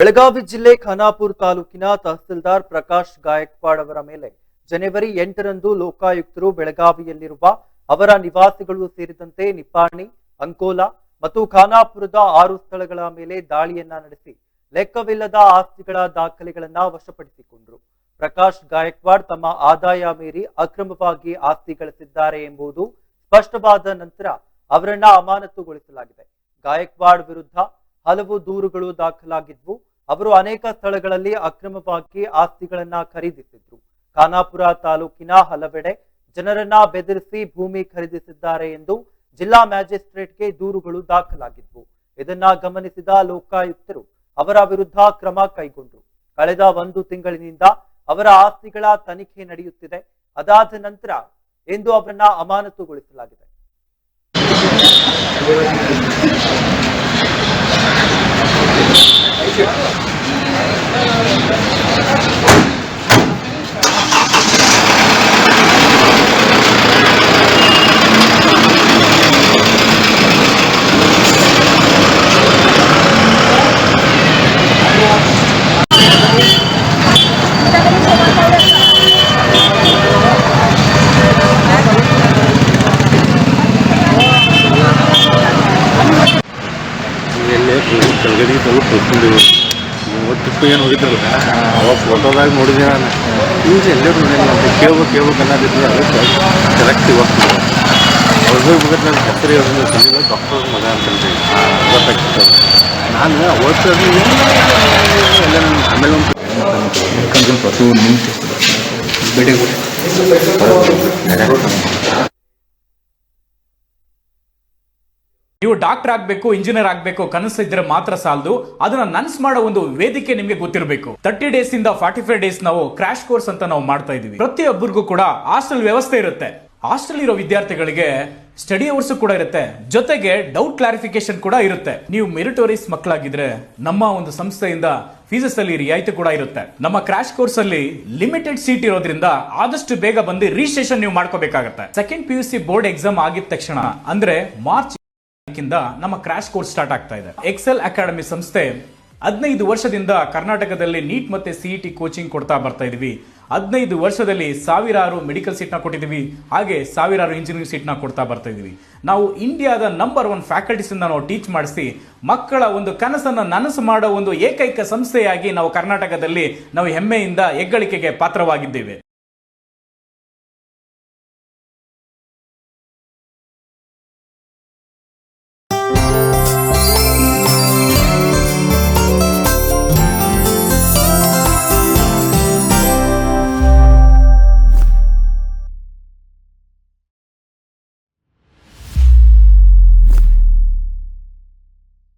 ಬೆಳಗಾವಿ ಜಿಲ್ಲೆ ಖಾನಾಪುರ ತಾಲೂಕಿನ ತಹಸೀಲ್ದಾರ್ ಪ್ರಕಾಶ್ ಗಾಯಕ್ವಾಡ್ ಅವರ ಮೇಲೆ ಜನವರಿ ಎಂಟರಂದು ಲೋಕಾಯುಕ್ತರು ಬೆಳಗಾವಿಯಲ್ಲಿರುವ ಅವರ ನಿವಾಸಿಗಳು ಸೇರಿದಂತೆ ನಿಪ್ಪಾಣಿ, ಅಂಕೋಲಾ ಮತ್ತು ಖಾನಾಪುರದ ಆರು ಸ್ಥಳಗಳ ಮೇಲೆ ದಾಳಿಯನ್ನ ನಡೆಸಿ ಲೆಕ್ಕವಿಲ್ಲದ ಆಸ್ತಿಗಳ ದಾಖಲೆಗಳನ್ನ ವಶಪಡಿಸಿಕೊಂಡರು. ಪ್ರಕಾಶ್ ಗಾಯಕ್ವಾಡ್ ತಮ್ಮ ಆದಾಯ ಮೀರಿ ಅಕ್ರಮವಾಗಿ ಆಸ್ತಿ ಗಳಿಸಿದ್ದಾರೆ ಎಂಬುದು ಸ್ಪಷ್ಟವಾದ ನಂತರ ಅವರನ್ನ ಅಮಾನತುಗೊಳಿಸಲಾಗಿದೆ. ಗಾಯಕ್ವಾಡ್ ವಿರುದ್ಧ ಹಲವು ದೂರುಗಳು ದಾಖಲಾಗಿದ್ವು. ಅವರು ಅನೇಕ ಸ್ಥಳಗಳಲ್ಲಿ ಅಕ್ರಮವಾಗಿ ಆಸ್ತಿಗಳನ್ನ ಖರೀದಿಸಿದ್ರು. ಖಾನಾಪುರ ತಾಲೂಕಿನ ಹಲವೆಡೆ ಜನರನ್ನ ಬೆದರಿಸಿ ಭೂಮಿ ಖರೀದಿಸಿದ್ದಾರೆ ಎಂದು ಜಿಲ್ಲಾ ಮ್ಯಾಜಿಸ್ಟ್ರೇಟ್ಗೆ ದೂರುಗಳು ದಾಖಲಾಗಿದ್ವು. ಇದನ್ನ ಗಮನಿಸಿದ ಲೋಕಾಯುಕ್ತರು ಅವರ ವಿರುದ್ಧ ಕ್ರಮ ಕೈಗೊಂಡರು. ಕಳೆದ ಒಂದು ತಿಂಗಳಿನಿಂದ ಅವರ ಆಸ್ತಿಗಳ ತನಿಖೆ ನಡೆಯುತ್ತಿದೆ. ಅದಾದ ನಂತರ ಎಂದು ಅವರನ್ನ ಅಮಾನತುಗೊಳಿಸಲಾಗಿದೆ. ಕೆಳಗಡೆ ತಲುಪ ಕೂತ್ಕೊಂಡಿವಿ. ಟ್ರಿಪ್ ಏನು ಹೋಗಿದ್ರಲ್ಲ? ಅವಾಗ ಫೋಟೋದಾಗ ನೋಡಿದೆ ನಾನು ಈಗ ಎಲ್ಲರೂ ನೋಡಿಲ್ಲ ಅಂತ ಕೇಳ್ಬೇಕು ಕೇಳ್ಬೇಕು ಅನ್ನೋದಿದ್ರೆ ಅದಕ್ಕೆ ಕರೆಕ್ಟ್ ಅವ್ರಿಗೆ ಮುಗಿದ ನನ್ನ ಹೆಸರು ಹೇಳಿದ್ರೆ ಡಾಕ್ಟರ್ ಮಗ ಅಂತಂದ್ರೆ ಗೊತ್ತಾಗ್ತದೆ ನಾನು ಏನು ಎಲ್ಲ ಆಮೇಲೆ ಒಂದು ನೀವು ಡಾಕ್ಟರ್ ಆಗ್ಬೇಕು, ಇಂಜಿನಿಯರ್ ಆಗ್ಬೇಕು, ಕನಸು ಇದ್ರೆ ಮಾತ್ರ ಸಾಲದು. ಅದನ್ನ ನನ್ಸ್ ಮಾಡೋ ಒಂದು ವೇದಿಕೆ ನಿಮ್ಗೆ ಗೊತ್ತಿರಬೇಕು. ತರ್ಟಿ ಡೇಸ್ ಇಂದ ಫಾರ್ಟಿ ಫೈವ್ ಡೇಸ್ ನಾವು ಕ್ರಾಶ್ ಕೋರ್ಸ್ ಅಂತ ನಾವು ಮಾಡ್ತಾ ಇದೀವಿ ಪ್ರತಿಯೊಬ್ಬರಿಗೂ ಕೂಡ ಹಾಸ್ಟೆಲ್ ವ್ಯವಸ್ಥೆ ಇರುತ್ತೆ. ಹಾಸ್ಟೆಲ್ ಇರೋ ವಿದ್ಯಾರ್ಥಿಗಳಿಗೆ ಸ್ಟಡಿ ಅವರ್ಸ್ ಕೂಡ ಇರುತ್ತೆ. ಜೊತೆಗೆ ಡೌಟ್ ಕ್ಲಾರಿಫಿಕೇಶನ್ ಕೂಡ ಇರುತ್ತೆ. ನೀವು ಮೆರಿಟೋರಿಯಸ್ ಮಕ್ಕಳಾಗಿದ್ರೆ ನಮ್ಮ ಒಂದು ಸಂಸ್ಥೆಯಿಂದ ಫೀಸಸ್ ಅಲ್ಲಿ ರಿಯಾಯಿತಿ ಕೂಡ ಇರುತ್ತೆ. ನಮ್ಮ ಕ್ರಾಶ್ ಕೋರ್ಸ್ ಅಲ್ಲಿ ಲಿಮಿಟೆಡ್ ಸೀಟ್ ಇರೋದ್ರಿಂದ ಆದಷ್ಟು ಬೇಗ ಬಂದು ರಿಜಿಸ್ಟ್ರೇಷನ್ ನೀವು ಮಾಡ್ಕೋಬೇಕಾಗತ್ತೆ. Second P U C board exam ಆಗಿದ ತಕ್ಷಣ, ಅಂದ್ರೆ ಮಾರ್ಚ್ ನಮ್ಮ ಕ್ರಾಶ್ ಕೋರ್ಸ್ ಸ್ಟಾರ್ಟ್ ಆಗ್ತಾ ಇದೆ. ಎಕ್ಸೆಲ್ ಅಕಾಡೆಮಿ ಸಂಸ್ಥೆ ಹದಿನೈದು ವರ್ಷದಿಂದ ಕರ್ನಾಟಕದಲ್ಲಿ ನೀಟ್ ಮತ್ತೆ ಸಿಇಟಿ ಕೋಚಿಂಗ್ ಕೊಡ್ತಾ ಬರ್ತಾ ಇದೀವಿ. ಹದಿನೈದು ವರ್ಷದಲ್ಲಿ ಸಾವಿರಾರು ಮೆಡಿಕಲ್ ಸೀಟ್ನ ಕೊಟ್ಟಿದ್ದೀವಿ ಹಾಗೆ ಸಾವಿರಾರು ಇಂಜಿನಿಯರಿಂಗ್ ಸೀಟ್ನ ಕೊಡ್ತಾ ಬರ್ತಾ ಇದೀವಿ. ನಾವು ಇಂಡಿಯಾದ ನಂಬರ್ ಒನ್ ಫ್ಯಾಕಲ್ಟೀಸ್ ನಾವು ಟೀಚ್ ಮಾಡಿಸಿ, ಮಕ್ಕಳ ಒಂದು ಕನಸನ್ನ ನನಸು ಮಾಡೋ ಒಂದು ಏಕೈಕ ಸಂಸ್ಥೆಯಾಗಿ ನಾವು ಕರ್ನಾಟಕದಲ್ಲಿ ನಾವು ಹೆಮ್ಮೆಯಿಂದ ಹೆಗ್ಗಳಿಕೆಗೆ ಪಾತ್ರವಾಗಿದ್ದೇವೆ.